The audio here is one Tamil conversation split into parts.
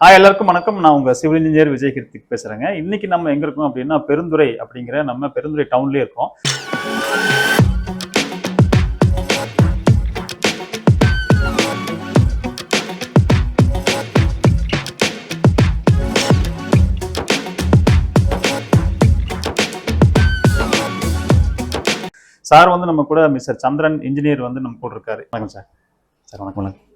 ஹாய் எல்லாருக்கும் வணக்கம். நான் உங்கள் சிவில் இன்ஜினியர் விஜய் கிருத்திக் இன்னைக்கு நம்ம எங்கே இருக்கோம் அப்படின்னா பெருந்துறை அப்படிங்கிற நம்ம பெருந்துறை டவுன்லேயே இருக்கோம். சார் வந்து நம்ம கூட மிஸ்டர் சந்திரன் இன்ஜினியர் வந்து நம்ம கூட இருக்காரு. வணக்கம் சார். சார் வணக்கம் வணக்கம்.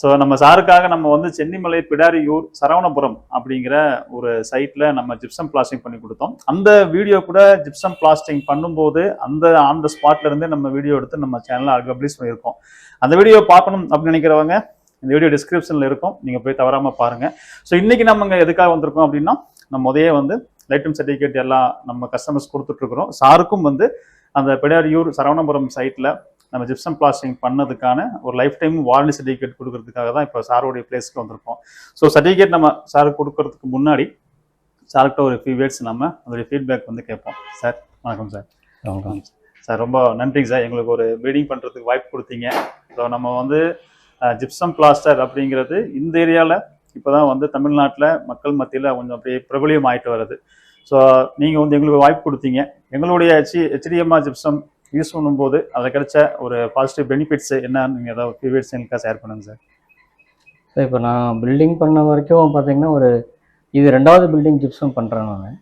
ஸோ நம்ம சாருக்காக நம்ம வந்து சென்னிமலை பிடாரியூர் சரவணபுரம் அப்படிங்கிற ஒரு சைட்டில் நம்ம ஜிப்சம் பிளாஸ்டிங் பண்ணி கொடுத்தோம். அந்த வீடியோ கூட ஜிப்சம் பிளாஸ்டிங் பண்ணும்போது அந்த ஆன் த ஸ்பாட்லேருந்தே நம்ம வீடியோ எடுத்து நம்ம சேனலில் பப்ளிஷ் பண்ணியிருக்கோம். அந்த வீடியோ பார்க்கணும் அப்படின்னு நினைக்கிறவங்க இந்த வீடியோ டிஸ்கிரிப்ஷனில் இருக்கும். நீங்கள் போய் தவறாமல் பாருங்கள் ஸோ இன்றைக்கி நம்ம இங்கே எதுக்காக வந்திருக்கோம் அப்படின்னா நம்ம முதையே வந்து லைட்டும் சர்டிஃபிகேட் எல்லாம் நம்ம கஸ்டமர்ஸ் கொடுத்துட்ருக்குறோம் சாருக்கும் வந்து அந்த பிடாரியூர் சரவணபுரம் சைட்டில் நம்ம ஜிப்சம் பிளாஸ்டிங் பண்ணதுக்கான ஒரு லைஃப் டைம் வாரண்டி சர்டிஃபிகேட் கொடுக்கறதுக்காக தான் இப்போ சாரோடைய பிளேஸ்க்கு வந்திருக்கோம். ஸோ சர்டிஃபிகேட் நம்ம சாருக்கு கொடுக்கறதுக்கு முன்னாடி சார்கிட்ட ஒரு ஃபியூ வேர்ட்ஸ் நம்ம அதோடைய ஃபீட்பேக் வந்து கேட்போம். சார் வணக்கம் சார். வணக்கம். சார். ரொம்ப நன்றிங்க சார். எங்களுக்கு ஒரு ப்ரீடிங் பண்ணுறதுக்கு வாய்ப்பு கொடுத்தீங்க. ஸோ நம்ம வந்து ஜிப்சம் பிளாஸ்டர் அப்படிங்கிறது இந்த ஏரியாவில் இப்போ தான் வந்து தமிழ்நாட்டில் மக்கள் மத்தியில் கொஞ்சம் அப்படியே பிரபலியம் ஆயிட்டு வருது. ஸோ நீங்கள் வந்து எங்களுக்கு வாய்ப்பு கொடுத்தீங்க. எங்களுடைய ஹெச் ஹெச்டிஎம்ஆர் ஜிப்சம் யூஸ் பண்ணும்போது அதை கிடைச்ச ஒரு பாசிட்டிவ் பெனிஃபிட்ஸ் என்னன்னு நீங்கள் ஏதாவது ஃபியூ எங்களுக்காக ஷேர் பண்ணுங்க சார் சார் இப்போ நான் பில்டிங் பண்ண வரைக்கும் பார்த்தீங்கன்னா ஒரு இது ரெண்டாவது பில்டிங் ஜிப்ஸும் பண்ணுறேன் நான்.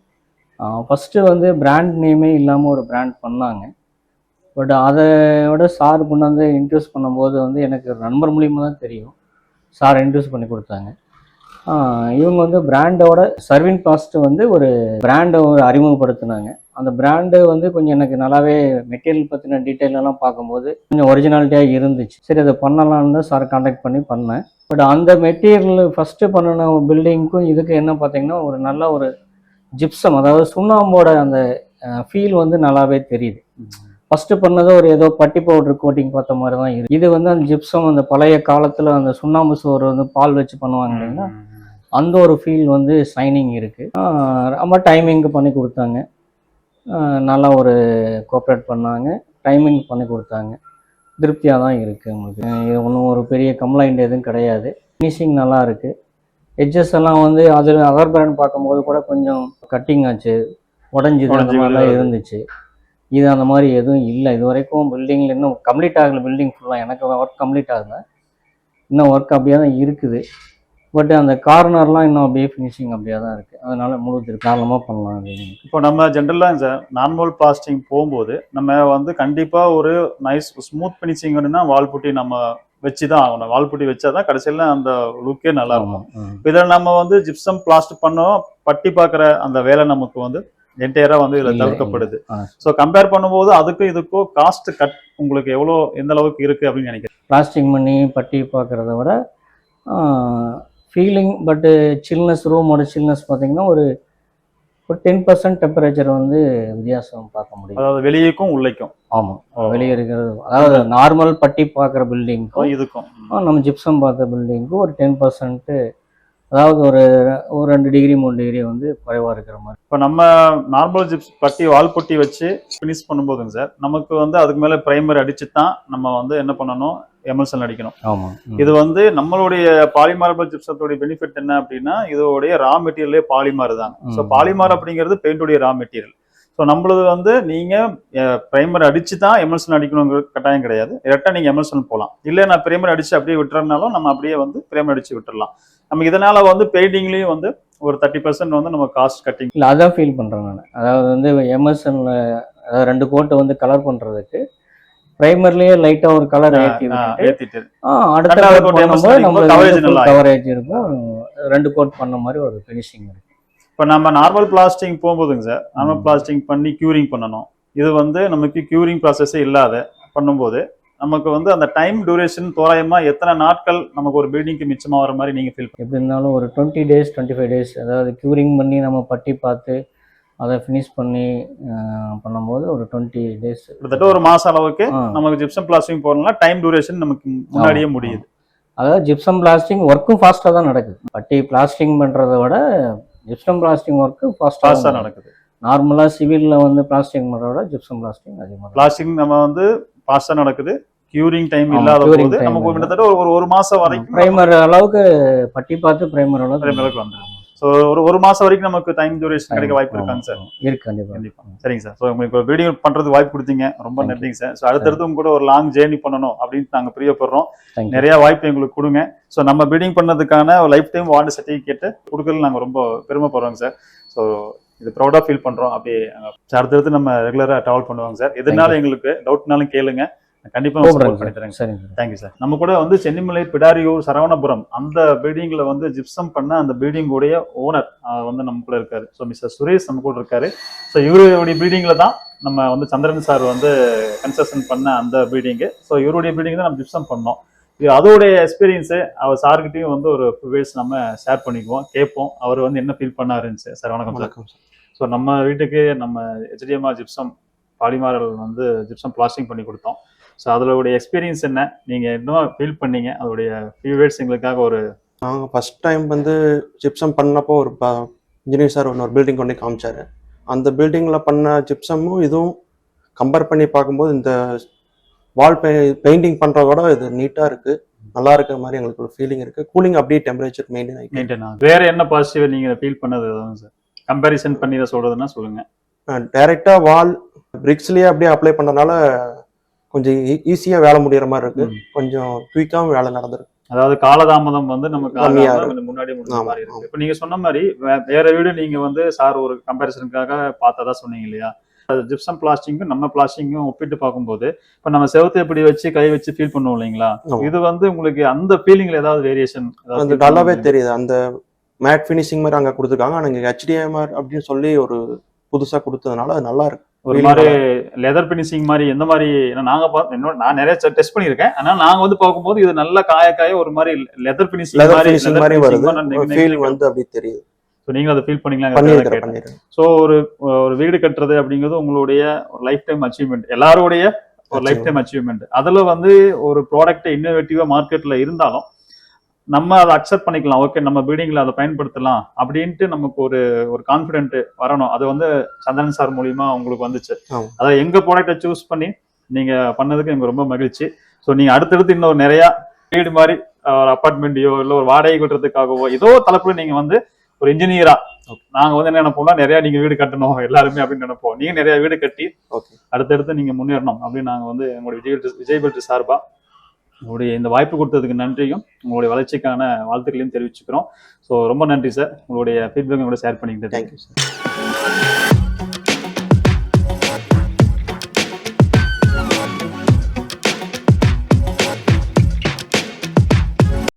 ஃபஸ்ட்டு வந்து பிராண்ட் நேமே இல்லாமல் ஒரு பிராண்ட் பண்ணாங்க. பட் அதை விட சார் கொண்டாந்து இன்ட்ரடியூஸ் பண்ணும்போது வந்து எனக்கு நண்பர் மூலியமாக தான் தெரியும். சார் இன்ட்ரடியூஸ் பண்ணி கொடுத்தாங்க. இவங்க வந்து பிராண்டோட சர்வின் காஸ்ட்டு வந்து ஒரு பிராண்டை ஒரு அறிமுகப்படுத்தினாங்க. அந்த பிராண்டு வந்து கொஞ்சம் எனக்கு நல்லாவே மெட்டீரியல் பற்றின டீட்டெயில் எல்லாம் பார்க்கும்போது கொஞ்சம் ஒரிஜினாலிட்டியாக இருந்துச்சு. சரி அதை பண்ணலாம்னு தான் சார் காண்டாக்ட் பண்ணி பண்ணேன். பட் அந்த மெட்டீரியல் ஃபஸ்ட்டு பண்ணின பில்டிங்க்கும் இதுக்கு என்ன பார்த்தீங்கன்னா ஒரு நல்ல ஒரு ஜிப்சம் அதாவது சுண்ணாம்போட அந்த ஃபீல் வந்து நல்லாவே தெரியுது. ஃபஸ்ட்டு பண்ணது ஒரு ஏதோ பட்டி பவுடர் கோட்டிங் பார்த்த மாதிரி தான் இருக்கு. இது வந்து அந்த ஜிப்சம் அந்த பழைய காலத்தில் அந்த சுண்ணாம்பு சோறு வந்து பால் வச்சு பண்ணுவாங்க இல்லைங்களா? அந்த ஒரு ஃபீல் வந்து ஷைனிங் இருக்குது ரொம்ப டைமிங்க்கு பண்ணி கொடுத்தாங்க. நல்லா ஒரு கோஆப்ரேட் பண்ணாங்க. டைமிங் பண்ணி கொடுத்தாங்க. திருப்தியாக தான் இருக்குது உங்களுக்கு இது ஒன்றும் ஒரு பெரிய கம்ப்ளைண்ட் எதுவும் கிடையாது. ஃபினிஷிங் நல்லா இருக்குது எட்ஜஸ் எல்லாம் வந்து அதில் அதர் பிராண்ட் பார்க்கும்போது கூட கொஞ்சம் கட்டிங் ஆச்சு. உடஞ்சிது அந்த உடைஞ்சு மாதிரிலாம். இருந்துச்சு. இது அந்த மாதிரி எதுவும் இல்லை. இது வரைக்கும் பில்டிங்கில் இன்னும் கம்ப்ளீட் ஆகலை பில்டிங் ஃபுல்லாக எனக்கு ஒர்க் கம்ப்ளீட் ஆகலை. இன்னும் ஒர்க் அப்படியே தான் இருக்குது. பட் அந்த கார்னர்லாம் இன்னும் அப்படியே ஃபினிஷிங் அப்படியே தான் இருக்குது அதனால முழு தாராளமாக பண்ணலாம் அது இப்போ நம்ம ஜென்ரலாக சார் நார்மல் பிளாஸ்டிங் போகும்போது நம்ம வந்து கண்டிப்பாக ஒரு நைஸ் ஸ்மூத் ஃபினிஷிங் வேணும்னா வால் புட்டி நம்ம வச்சு தான் ஆகணும். வால் புட்டி வச்சா தான் கடைசியில் அந்த லுக்கே நல்லா இருக்கும். இதில் நம்ம வந்து ஜிப்சம் பிளாஸ்ட் பண்ணோம் பட்டி பார்க்குற அந்த வேலை நமக்கு வந்து என்டையராக வந்து இதில் தவிர்க்கப்படுது. ஸோ கம்பேர் பண்ணும்போது அதுக்கும் இதுக்கும் காஸ்ட் கட் உங்களுக்கு எவ்வளோ எந்த அளவுக்கு இருக்கு அப்படின்னு நினைக்கிறேன் பிளாஸ்டிங் பண்ணி பட்டி பார்க்குறத விட ஃபீலிங் பட்டு சில்னஸ் ரூமோட சில்னஸ் பார்த்தீங்கன்னா ஒரு ஒரு டென் பர்சன்ட் டெம்பரேச்சர் வந்து வித்தியாசம் பார்க்க முடியும். அதாவது வெளியேக்கும் உள்ளேக்கும். ஆமாம் வெளியே இருக்கிறது. அதாவது நார்மல் பட்டி பார்க்குற பில்டிங்க்கும் இதுக்கும். நம்ம ஜிப்சம் பார்த்த பில்டிங்க்கும் ஒரு டென் பர்சன்ட்டு அதாவது ஒரு ஒரு ரெண்டு டிகிரி மூணு டிகிரி வந்து குறைவாக இருக்கிற மாதிரி. இப்போ நம்ம நார்மல் ஜிப்ஸ் பட்டி வால் பொட்டி வச்சு ஃபினிஷ் பண்ணும்போதுங்க சார் நமக்கு வந்து அதுக்கு மேலே பிரைமர் அடிச்சு தான் நம்ம வந்து என்ன பண்ணணும் எம்எல்சன் அடிக்கணும் ஆமாம் இது வந்து நம்மளுடைய பாலிமார்பல் ஜிப்சத்துடைய பெனிஃபிட் என்ன அப்படின்னா இதோடைய ரா மெட்டீரியலே பாலிமார் தான். ஸோ. பாலிமார் அப்படிங்கிறது பெயிண்டுடைய ரா மெட்டீரியல் ஸோ நம்மளது வந்து நீங்க பிரைமர் அடிச்சு தான் எம்எல்சன் அடிக்கணுங்கிற கட்டாயம் கிடையாது. டேரெக்டாக நீங்க எம்எல்சன் போகலாம் இல்லை நான் பிரைமர் அடிச்சு அப்படியே விட்டுறதுனாலும் நம்ம அப்படியே வந்து பிரைமர் அடிச்சு விட்டுறலாம். நமக்கு இதனால வந்து பெயிண்டிங்லயும் வந்து ஒரு தேர்ட்டி பர்சன்ட் வந்து நம்ம காஸ்ட் கட்டிங் இல்லை அதான் ஃபீல் பண்ணுறேன் நான். அதாவது வந்து எம்எஸ்என்ல அதாவது ரெண்டு கோட்டை வந்து கலர் பண்ணுறதுக்கு ப்ரைமர்லேயே லைட்டாக ஒரு கலர் ஏத்திட்டு. அடுத்த கவரேஜ் இருக்கும் ரெண்டு கோட் பண்ண மாதிரி ஒரு ஃபினிஷிங் இருக்கும் இப்போ நம்ம நார்மல் பிளாஸ்டிங் போகும்போதுங்க சார் நார்மல். பிளாஸ்டிங் பண்ணி க்யூரிங் பண்ணணும். இது வந்து நமக்கு க்யூரிங் ப்ராசஸே இல்லாத பண்ணும்போது நமக்கு வந்து அந்த டைம் டியூரேஷன் தோராயமா எத்தனை நாட்கள் நமக்கு ஒரு பில்டிங்க்கு மிச்சமா வர மாதிரி நீங்க ஃபீல் எப்படி இருந்தாலும் ஒரு twenty days twenty five days அதாவது க்யூரிங் பண்ணி நம்ம பட்டி பார்த்து அதை ஃபினிஷ் பண்ணி பண்ணும்போது ஒரு டுவெண்ட்டி டேஸ் கிட்டத்தட்ட ஒரு மாசம் அளவுக்கு. நமக்கு ஜிப்சம் பிளாஸ்டிங் போடணும்னா டைம் டியூரேஷன் நமக்கு முன்னாடியே முடியுது. அதாவது ஜிப்சம் பிளாஸ்டிங் ஒர்க்கும் ஃபாஸ்ட்டாக தான் நடக்குது. பட்டி பிளாஸ்டிங் பண்ணுறத விட ஜிப்சம் பிளாஸ்டிங் ஒர்க்கு ஃபாஸ்டா ஃபாஸ்ட்டாக நடக்குது. நார்மலாக சிவிலில் வந்து பிளாஸ்டிங் பண்ணுறத விட ஜிப்சம் பிளாஸ்டிங் அதிகமாக பிளாஸ்டிக் நம்ம வந்து ஃபாஸ்டா நடக்குது. கியூரிங் டைம் இல்லாத போது நமக்கு. கிட்டத்தட்ட ஒரு- ஒரு மாசம் வரைக்கும் ப்ரைமர் அளவுக்கு பட்டி பார்த்து ப்ரைமர் அளவுக்கு அளவுக்கு வந்துடும் ஸோ ஒரு ஒரு மாசம் வரைக்கும் நமக்கு டைம் டியூரேஷன் கிடைக்க வாய்ப்பு இருக்காங்க சார் இருக்கு கண்டிப்பா. கண்டிப்பா. சரிங்க சார் ஸோ உங்களுக்கு வீடியோ பண்றது வாய்ப்பு கொடுத்தீங்க. ரொம்ப. நன்றிங்க சார் ஸோ அடுத்தடுத்து உங்க கூட ஒரு லாங் ஜேர்னி பண்ணணும் அப்படின்னு நாங்க பிரியப்படுறோம். நிறைய வாய்ப்பு எங்களுக்கு கொடுங்க. ஸோ நம்ம பில்டிங் பண்ணதுக்கான லைஃப் டைம் வார்டு சர்டிஃபிகேட் கொடுக்கறது நாங்க ரொம்ப பெருமைப்படுறோங்க சார் ஸோ இது ப்ரௌடா ஃபீல் பண்றோம். அப்படியே அடுத்தடுத்து நம்ம ரெகுலரா ட்ராவல் பண்ணுவாங்க சார் எதுனாலும் எங்களுக்கு டவுட்னாலும் கேளுங்க. கண்டிப்பா சப்போர்ட் பண்ணி கூப்பிடுறேன் தரேங்க சார். சரிங்க சார். தேங்க்யூ சார் நம்ம கூட வந்து சென்னிமலை பிடாரியூர் சரவணபுரம் அந்த பில்டிங்ல வந்து ஜிப்சம் பண்ண அந்த பில்டிங் உடைய ஓனர் வந்து நம்ம கூட இருக்காரு. ஸோ மிஸ்டர் சுரேஷ் நம்ம கூட இருக்காரு. ஸோ இவருடைய பில்டிங்ல தான் நம்ம வந்து சந்திரன் சார் வந்து கன்ஸ்ட்ரக்ஷன் பண்ண அந்த பில்டிங்கு ஸோ இவருடைய பில்டிங் தான் நம்ம ஜிப்சம் பண்ணோம். இது அதோடைய எக்ஸ்பீரியன்ஸு அவர் சார்கிட்டையும் வந்து ஒரு வேஸ் நம்ம ஷேர் பண்ணிக்குவோம் கேட்போம். அவர் வந்து என்ன ஃபீல் பண்ணாருன்னு சார் வணக்கம் சார் வணக்கம் சார் ஸோ நம்ம வீட்டுக்கு நம்ம ஹெச்டிஎம்ஆர் ஜிப்சம் பாலிமாரல் வந்து ஜிப்சம் பிளாஸ்டிங் பண்ணி கொடுத்தோம். ஸோ அதோடைய எக்ஸ்பீரியன்ஸ் என்ன? நீங்கள் இன்னும் ஃபீல் பண்ணீங்க? அதோடைய ஃபியூ வேர்ட்ஸ் எங்களுக்காக ஒரு நாங்கள் ஃபர்ஸ்ட் டைம் வந்து ஜிப்சம் பண்ணப்போ ஒரு இன்ஜினியர் சார் ஒன்று ஒரு பில்டிங் கொண்டு காமிச்சாரு. அந்த பில்டிங்கில் பண்ண ஜிப்சமும் இதுவும் கம்பேர் பண்ணி பார்க்கும்போது இந்த வால் பெ பெயிண்டிங் பண்ணுறதோட இது நீட்டாக இருக்குது நல்லா இருக்கிற மாதிரி எங்களுக்கு ஒரு ஃபீலிங் இருக்குது கூலிங் அப்படியே டெம்பரேச்சர் மெயின்டைன் ஆகிட்டு மெயின்டைன் ஆகும் வேற என்ன பாசிட்டிவ் நீங்கள் ஃபீல் பண்ணது எதுவும் சார் கம்பேரிசன் பண்ணி இதை சொல்றதுன்னா சொல்லுங்க. டைரெக்டாக வால் பிரிக்ஸ்லேயே அப்படியே அப்ளை பண்ணனால கொஞ்சம் ஈஸியாக வேலை முடியிற மாதிரி இருக்குது ம். கொஞ்சம் குயிக்காகவும் வேலை நடந்திருக்கு. அதாவது காலதாமதம் வந்து நமக்கு இருக்கு. கொஞ்சம் முன்னாடி முடிஞ்ச மாதிரி இருக்கு. இப்போ நீங்க சொன்ன மாதிரி வேற வீடு நீங்க வந்து சார் ஒரு கம்பேரிசனுக்காக பார்த்ததா சொன்னீங்க இல்லையா? ஜிப்சம் பிளாஸ்டிங்கும் நம்ம பிளாஸ்டிங்கும் ஒப்பிட்டு பார்க்கும்போது இப்போ நம்ம செவத்தை இப்படி வச்சு கை வச்சு ஃபீல் பண்ணுவோம் இல்லைங்களா. இது வந்து உங்களுக்கு அந்த ஃபீலிங்ல ஏதாவது வேரியேஷன் அது நல்லாவே தெரியுது. அந்த மேட் ஃபினிஷிங் மாதிரி அங்கே கொடுத்துருக்காங்க. ஆனால் இங்கே ஹெச்டிஎம்ஆர் அப்படின்னு சொல்லி ஒரு புதுசாக கொடுத்ததுனால அது நல்லா இருக்கு. ஒரு மாதிரி லெதர் பினிஷிங் மாதிரி எந்த மாதிரி நாங்க என்னோட நான் நிறைய டெஸ்ட் பண்ணியிருக்கேன். ஆனா நாங்க வந்து பார்க்கும்போது இது நல்ல காய காய ஒரு மாதிரி லெதர் பினிஷிங் மாதிரி வருது. ஃபீல் வந்து அப்படி தெரியுது. நீங்க அதை ஃபீல் பண்ணீங்களா? ஸோ ஒரு ஒரு வீடு கட்டுறது அப்படிங்கிறது உங்களுடைய லைஃப் டைம் அச்சீவ்மெண்ட் எல்லாருடைய ஒரு லைஃப் டைம் அச்சீவ்மெண்ட் அதுல வந்து ஒரு ப்ராடக்ட் இன்னோவேட்டிவா மார்க்கெட்ல இருந்தாலும் நம்ம அதை அக்செப்ட் பண்ணிக்கலாம். ஓகே நம்ம பில்டிங்ல அதை பயன்படுத்தலாம் அப்படின்ட்டு நமக்கு ஒரு ஒரு கான்ஃபிடென்ட் வரணும். அது வந்து சந்திரன் சார் மூலியமா உங்களுக்கு வந்துச்சு. அதாவது எங்க ப்ராடக்ட்டை சூஸ் பண்ணி நீங்க பண்ணதுக்கு எனக்கு ரொம்ப மகிழ்ச்சி. ஸோ நீங்க அடுத்தடுத்து இன்னும் நிறைய வீடு மாதிரி ஒரு அப்பார்ட்மெண்ட்டையோ இல்லை ஒரு வாடகை விடுறதுக்காகவோ ஏதோ தலைப்புல நீங்க வந்து ஒரு இன்ஜினியரா நாங்க வந்து என்ன நினைப்போம்னா நிறைய நீங்க வீடு கட்டணும் எல்லாருமே அப்படின்னு நினைப்போம். நீங்க நிறைய வீடு கட்டி அடுத்தடுத்து நீங்க முன்னேறணும் அப்படின்னு நாங்க வந்து எங்களுடைய விஜய் விஜய் சார்பா உங்களுடைய இந்த வாய்ப்பு கொடுத்ததுக்கு நன்றியும் உங்களுடைய வளர்ச்சிக்கான வாழ்த்துக்களையும் தெரிவிச்சுக்கிறோம். ஸோ ரொம்ப நன்றி சார் உங்களுடைய ஃபீட்பேக் கூட ஷேர் பண்ணிக்கிட்டு தேங்க்யூ சார்